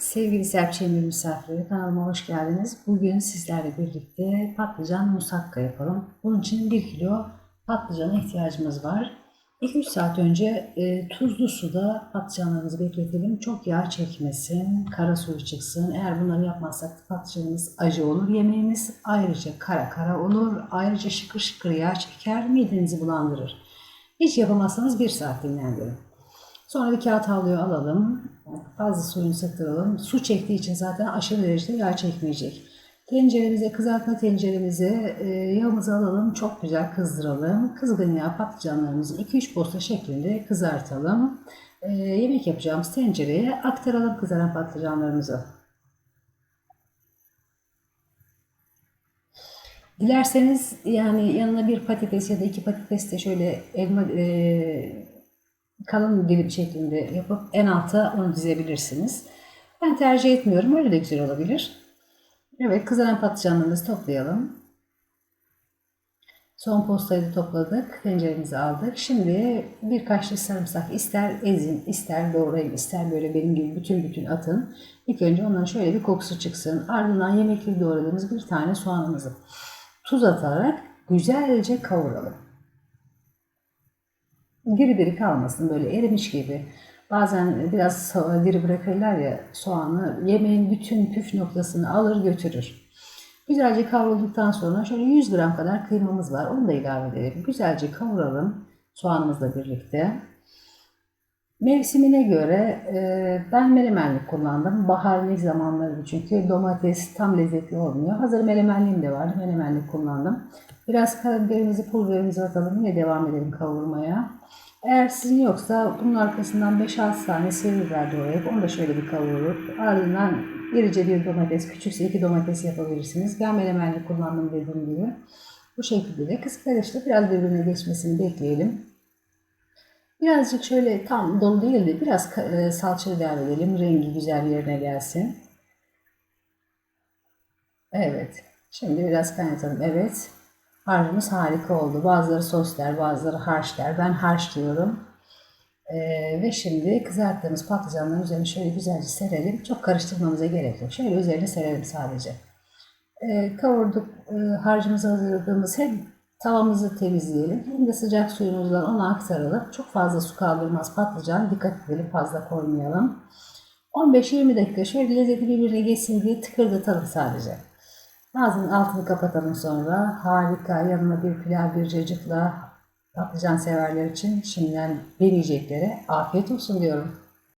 Sevgili Serpçe Emir misafirleri kanalıma hoş geldiniz. Bugün sizlerle birlikte patlıcan musakka yapalım. Bunun için 1 kilo patlıcana ihtiyacımız var. 2-3 saat önce e, tuzlu suda patlıcanlarımızı bekletelim. Çok yağ çekmesin, kara suyu çıksın. Eğer bunları yapmazsak patlıcanımız acı olur yemeğimiz. Ayrıca kara kara olur. Ayrıca şıkır şıkır yağ çeker, midenizi bulandırır. Hiç yapamazsanız 1 saat dinlendirin. Sonra bir kağıt havluyu alalım. Fazla suyunu sıktıralım. Su çektiği için zaten aşırı derecede yağ çekmeyecek. Tenceremize, kızartma tenceremize e, yağımızı alalım. Çok güzel kızdıralım. Kızgın yağ patlıcanlarımızı 2-3 posta şeklinde kızartalım. E, yemek yapacağımız tencereye aktaralım kızaran patlıcanlarımızı. Dilerseniz yani yanına bir patates ya da iki patates de şöyle elma e, kalın dilim şeklinde yapıp en alta onu dizebilirsiniz. Ben tercih etmiyorum. Öyle de güzel olabilir. Evet kızaran patlıcanlarımızı toplayalım. Son postayı da topladık. Tenceremizi aldık. Şimdi bir kaşık sarımsak ister ezin, ister doğrayın, ister böyle benim gibi bütün bütün atın. İlk önce ondan şöyle bir kokusu çıksın. Ardından yemeklik doğradığımız bir tane soğanımızı tuz atarak güzelce kavuralım diri diri kalmasın böyle erimiş gibi. Bazen biraz diri bırakırlar ya soğanı yemeğin bütün püf noktasını alır götürür. Güzelce kavrulduktan sonra şöyle 100 gram kadar kıymamız var. Onu da ilave edelim. Güzelce kavuralım soğanımızla birlikte. Mevsimine göre e, ben melemenlik kullandım. Bahar ne zamanları çünkü domates tam lezzetli olmuyor. Hazır melemenliğim de vardı. Melemenlik kullandım. Biraz karabiberimizi, pul biberimizi atalım. Yine devam edelim kavurmaya. Eğer sizin yoksa bunun arkasından 5-6 tane sivri biber doğrayıp onu da şöyle bir kavurup ardından irice bir domates, küçükse iki domates yapabilirsiniz. Ben melemenli kullandım dediğim gibi. Bu şekilde de kısık karıştı. Biraz birbirine geçmesini bekleyelim. Birazcık şöyle tam dolu değil de biraz e, salça ilave edelim. Rengi güzel yerine gelsin. Evet. Şimdi biraz kaynatalım. Evet. Harcımız harika oldu. Bazıları sos der, bazıları harç der. Ben harç diyorum. Ee, ve şimdi kızarttığımız patlıcanların üzerine şöyle güzelce serelim. Çok karıştırmamıza gerek yok. Şöyle üzerine serelim sadece. Ee, kavurduk, e, harcımızı hazırladığımız hem tavamızı temizleyelim hem de sıcak suyumuzdan ona aktaralım. Çok fazla su kaldırmaz patlıcan. Dikkat edelim fazla koymayalım. 15-20 dakika şöyle lezzeti birbirine geçsin diye tıkırdatalım sadece. Ağzının altını kapatalım sonra. Harika. Yanına bir pilav bir cacıkla patlıcan severler için şimdiden deneyeceklere afiyet olsun diyorum.